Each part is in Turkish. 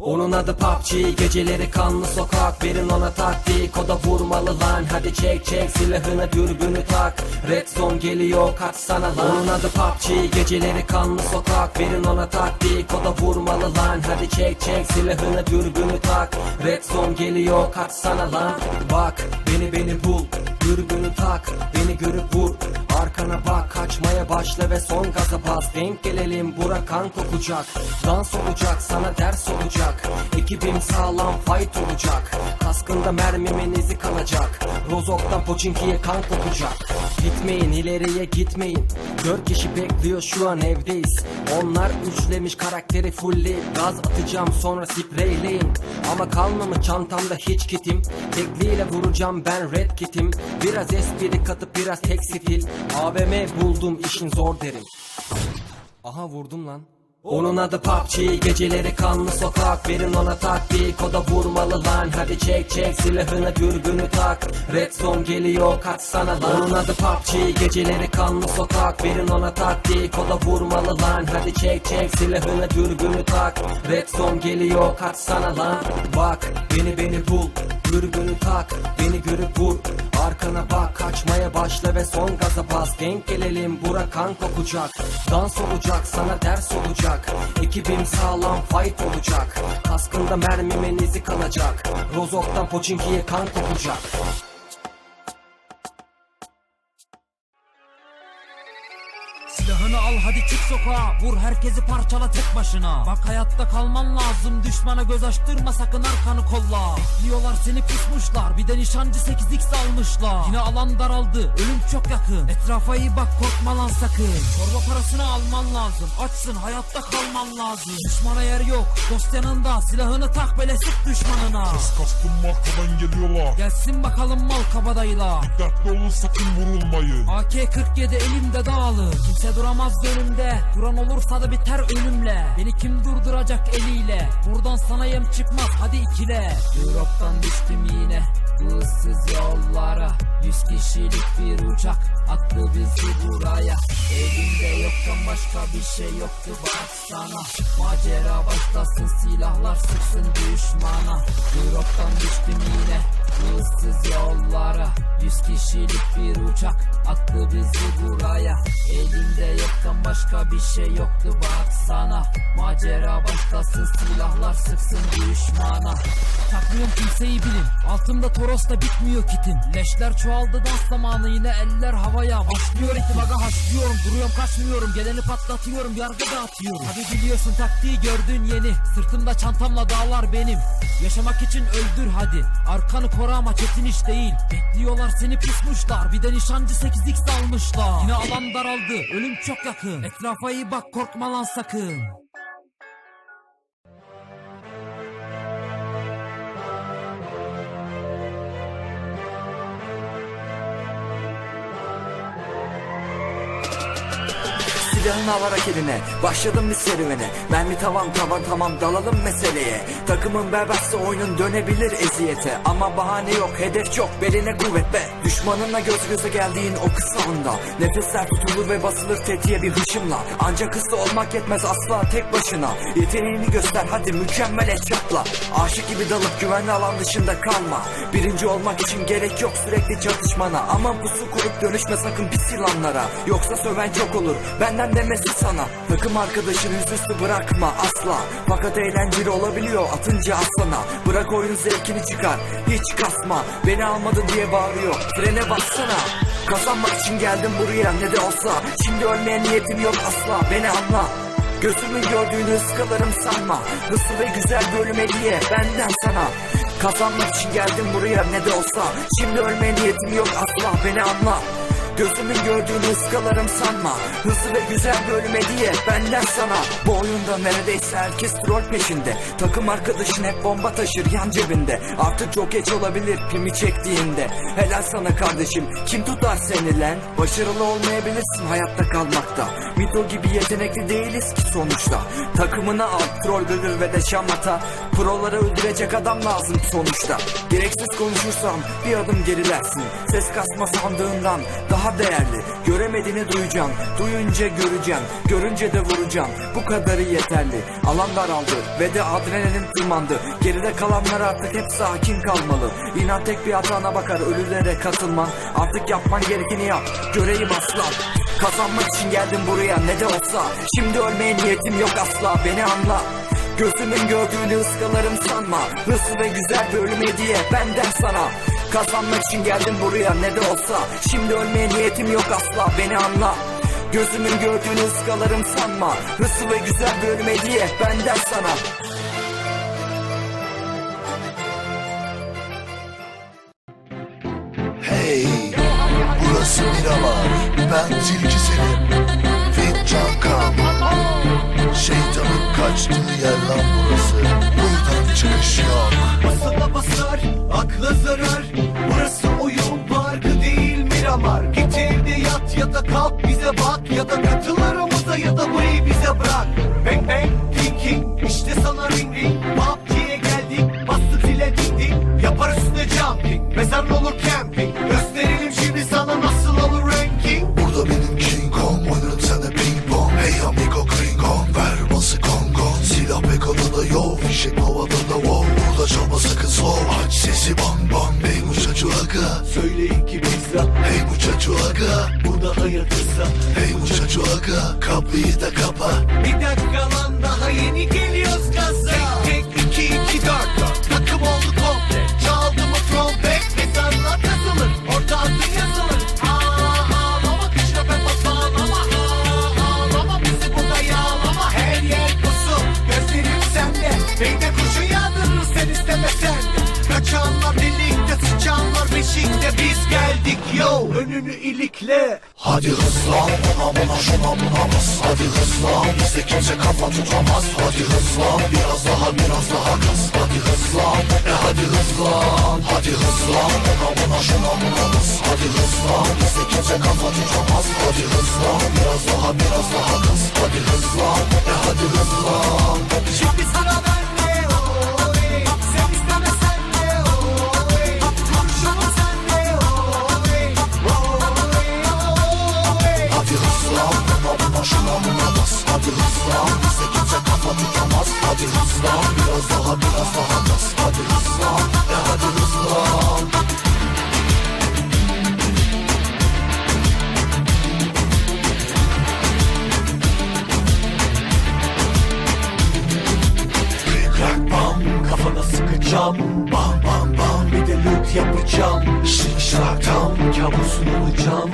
Onun adı PUBG Geceleri kanlı sokak. Verin ona taktik. O da vurmalı lan. Hadi çek çek. Silahını dürbünü tak. Red zone geliyor. Kaçsana lan. Onun adı PUBG Geceleri kanlı sokak. Verin ona taktik. O da vurmalı lan. Hadi çek çek. Silahını dürbünü tak. Red zone geliyor. Kaçsana lan. Bak beni beni bul Dürbünü tak beni görüp vur. Arkana bak kaçmaya başla ve son gaza bas. Denk gelelim bura kan kokacak. Dans olacak sana ders olacak. Ekibim sağlam fight olacak. Kaskında mermimin izi kalacak. Rozok'tan Poçinki'ye kan kokacak. Gitmeyin ileriye gitmeyin. Dört kişi bekliyor şu an evdeyiz. Onlar üçlemiş karakteri fulli Gaz atacağım sonra spreyleyin Ama kalmamış çantamda hiç kitim. Tekliyle vuracağım ben red kitim Biraz espri katıp biraz tek stil AVM buldum işin zor derim Aha vurdum lan. Onun adı PUBG Geceleri kanlı sokak. Verin ona taktik. O da vurmalı lan. Hadi çek çek silahını dürbünü tak. Red zone geliyor kaçsana lan. Onun adı PUBG Geceleri kanlı sokak. Verin ona taktik. O da vurmalı lan. Hadi çek çek silahını dürbünü tak. Red zone geliyor kaçsana lan. Bak beni beni bul Dürbünü tak Beni görüp vur. Arkana bak kaçmaya başla ve son gaza bas. Denk gelelim bura kan kokacak. Dans olacak sana ders olacak. Ekibim sağlam fight olacak. Kaskında mermimin izi kalacak Rozok'tan Poçinki'ye kan kokacak al hadi çık sokağa. Vur herkesi parçala tek başına. Bak hayatta kalman lazım. Düşmana göz açtırma sakın arkanı kolla. Diyorlar seni pusmuşlar Bir de nişancı 8x almışlar Yine alan daraldı. Ölüm çok yakın. Etrafa iyi bak korkma lan sakın. Çorba parasını alman lazım. Açsın hayatta kalman lazım. Düşmana yer yok. Dost yanında. Silahını tak bele sık düşmanına. Kaskım markadan geliyorlar. Gelsin bakalım mal kabadayıla Dikkatli olun sakın vurulmayın. AK-47 elimde dağılı Kimse duramaz önümde Duran olursa da biter ölümle. Beni kim durduracak eliyle? Buradan sana yem çıkmaz hadi ikile. Europe'dan düştüm yine bu ıssız yollara. Yüz kişilik bir uçak attı bizi buraya. Elimde yoktan başka bir şey yoktu baksana Macera başlasın silahlar sıksın düşmana. Europe'dan düştüm yine bu ıssız yollara. Yüz kişilik bir uçak attı bizi buraya başka bir şey yoktu baksana Macera başlasın silahlar sıksın düşmana. Takmıyorum kimseyi bilin. Altımda Toros'ta bitmiyor kitim Leşler çoğaldı dans zamanı yine eller havaya. Başlıyor itibaga haşlıyorum. Duruyorum kaçmıyorum. Geleni patlatıyorum Yargı dağıtıyorum. Hadi biliyorsun taktiği gördün yeni. Sırtımda çantamla dağlar benim. Yaşamak için öldür hadi. Arkanı koru ama çetin iş değil. Bekliyorlar seni pusmuşlar. Bir de nişancı 8x almışlar Yine alan daraldı ölüm çok yakın Etrafa iyi bak korkma lan sakın Silahını alarak eline. Başladım bir serüvene. Mermi tamam tavan tamam dalalım meseleye. Takımın berbatsa oyunun dönebilir eziyete. Ama bahane yok hedef yok beline kuvvet be. Düşmanınla göz göze geldiğin o kısa anda. Nefesler tutulur ve basılır tetiğe bir hışımla. Ancak hızlı olmak yetmez asla tek başına. Yeteneğini göster hadi mükemmel et çatla Aşık gibi dalıp güvenli alan dışında kalma. Birinci olmak için gerek yok sürekli çatışmana. Aman pusu kurup dönüşme sakın pis yılanlara Yoksa söven çok olur. Benden demesi sana. Takım arkadaşını yüzüstü bırakma asla. Fakat eğlenceli olabiliyor atınca aslana. Bırak oyunun zevkini çıkar hiç kasma. Beni almadı diye bağırıyor frene bassana. Kazanmak için geldim buraya ne de olsa. Şimdi ölmeye niyetim yok asla. Beni anla. Gözümün gördüğünü ıskalarım sanma. Hızlı ve güzel bir ölüm hediye benden sana. Kazanmak için geldim buraya ne de olsa. Şimdi ölmeye niyetim yok asla. Beni anla Gözümün gördüğünü ıskalarım sanma. Hızlı ve güzel bir ölüm hediye benden sana. Bu oyunda neredeyse herkes troll peşinde. Takım arkadaşın hep bomba taşır yan cebinde. Artık çok geç olabilir pimi çektiğinde. Helal sana kardeşim kim tutar seni lan? Başarılı olmayabilirsin hayatta kalmakta. Mito gibi yetenekli değiliz ki sonuçta. Takımına al troll gırgır ve de şamata Proları öldürecek adam lazım sonuçta. Gereksiz konuşursam bir adım gerilersin. Ses kasma sandığından daha daha değerli. Göremediğini duyacağım. Duyunca göreceğim. Görünce de vuracağım. Bu kadarı yeterli. Alan daraldı Ve de adrenalin tırmandı. Geride kalanlar artık hep sakin kalmalı. İnan tek bir hatana bakar Ölülere katılman. Artık yapman gerekeni yap. Göreyim aslan Kazanmak için geldim buraya. Ne de olsa. Şimdi ölmeye niyetim yok asla. Beni anla. Gözümün gördüğünü ıskalarım sanma. Hırslı ve güzel bir ölüm hediye benden sana Kazanmak için geldim buraya ne de olsa Şimdi ölmeye niyetim yok asla beni anla Gözümün gördüğünü ıskalarım sanma Hırslı ve güzel bir ölüm hediye benden sana Hey, burası Miramar. Ben Tilki Selim. Fit Cankan. Şeytanın kaçtığı yer lan burası. Buradan çıkış yok. Basına basar, akla zarar ya da kalk bize bak Ya da katıl aramıza ya da burayı Hadi hızlan ona buna şuna buna bas. Hadi hızlan bize kimse kafa tutamaz Hadi hızlan biraz daha biraz daha gaz Hadi hızlan e hadi hızlan Şimdi ona buna şuna buna Hadi hızlan bize kimse kafa tutamaz Hadi hızlan biraz daha biraz daha gaz Hadi hızlan e hadi hızlan Crack bam kafana sıkacağım Bam bam bam bir de loot yapacağım Şık şak tam Kabusun olacağım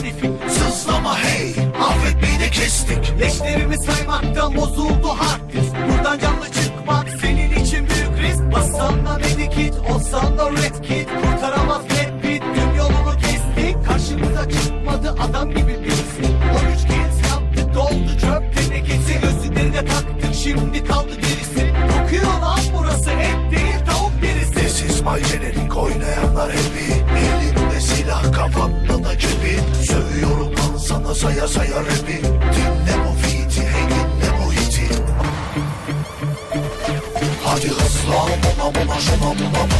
Manifik Sızlama hey Affet beni kestik. Leşlerimi saymaktan bozuldu hard disk Buradan canlı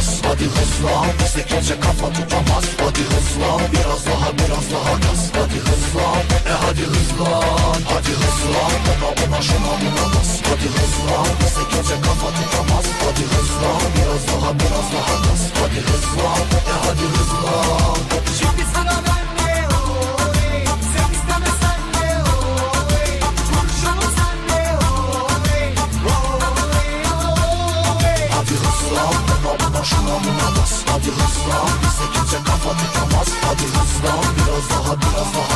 bas Hadi hızlan bize kimse kafa tutamaz. Hadi hızlan biraz daha biraz daha gaz Hadi hızlan e hadi hızlan Hadi hızlan ona buna şuna buna bas. Hadi hızlan bize kimse kafa tutamaz. Hadi hızlan biraz daha biraz daha gaz Hadi hızlan e hadi hızlan Şimdi sıra bende şuna buna bas Hadi hızlan bize kimse kafa tutamaz. Hadi hızlan biraz daha biraz daha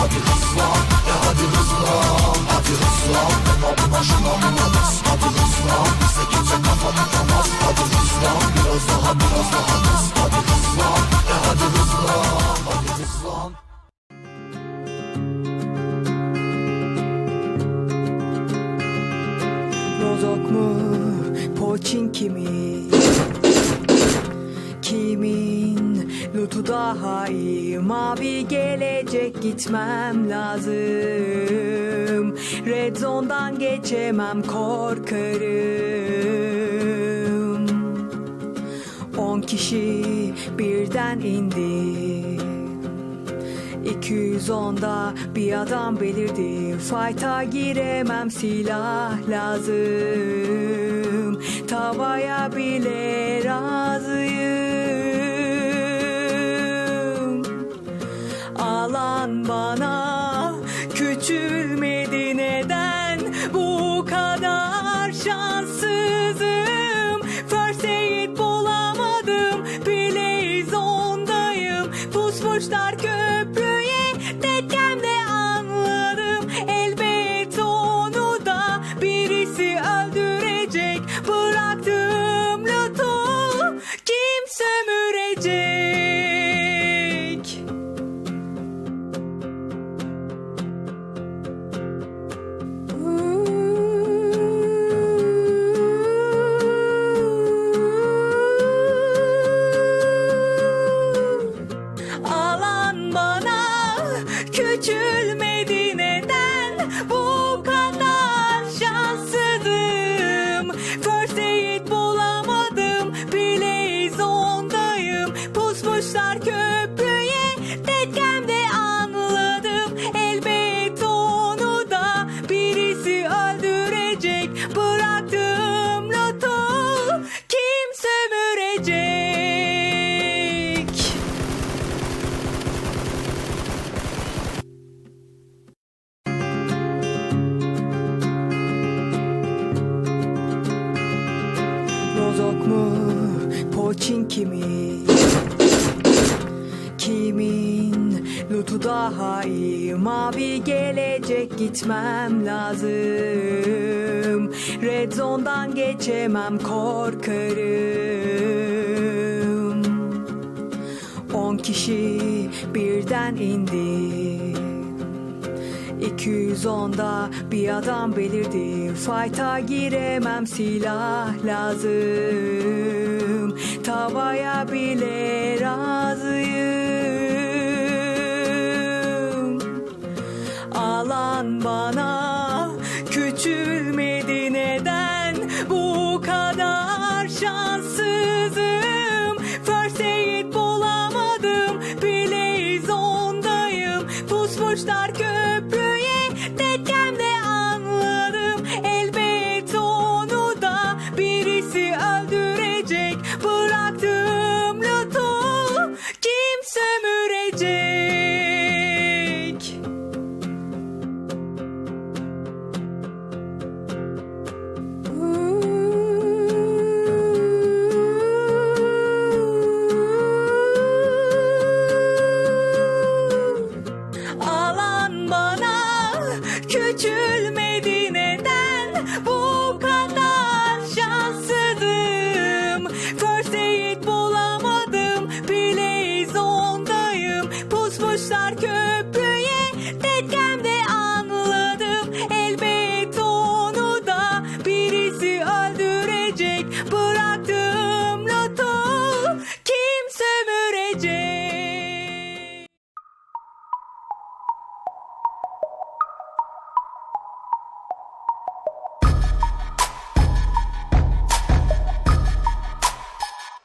Hadi hızla E hadi hızla Hadi hızla. Ben abına şuna buna Hadi hızla Bize kimse kafa tutamaz Hadi hızla Biraz daha biraz daha. Gitmem lazım. Red zone'dan geçemem korkarım. On kişi birden indi. 210'da bir adam belirdi Fight'a giremem silah lazım Tavaya bile razıyım Bana küçülmedi neden Bu kadar şanssızım gitmem lazım. Red zone'dan geçemem korkarım. On kişi birden indi. 210'da bir adam belirdi Fight'a giremem silah lazım Tavaya bile razıyım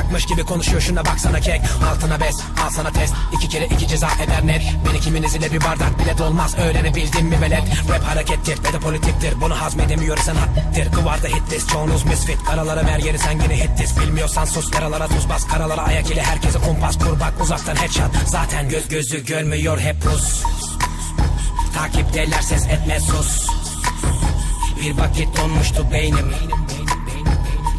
anlayacakmış gibi konuşuyor. Şuna baksana kek Altına bes al sana test. İki kere iki ceza eder net. Beni kiminiz ile bir bardak bile dolmaz. Öğrenebildin mi velet? Rap harekettir ve de politiktir. Bunu hazmedemiyorsan haddir Kıvarda hitlis çoğunuz misfit. Karalara ver yeri sen yine hitlis Bilmiyorsan sus yaralara tuz bas. Karalara ayak ile herkese kumpas kur bak. Uzaktan headshot. Zaten göz gözü görmüyor hep Rus. Takipteler ses etme sus. Bir vakit donmuştu beynim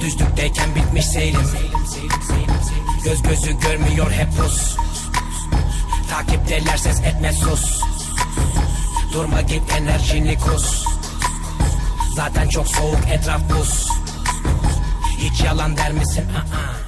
Düzlükteyken bitmiş seyrim. Göz gözü görmüyor hep Rus Takipteler ses etme sus. Durma git enerjini kus. Zaten çok soğuk etraf buz. Hiç yalan der misin? Aa.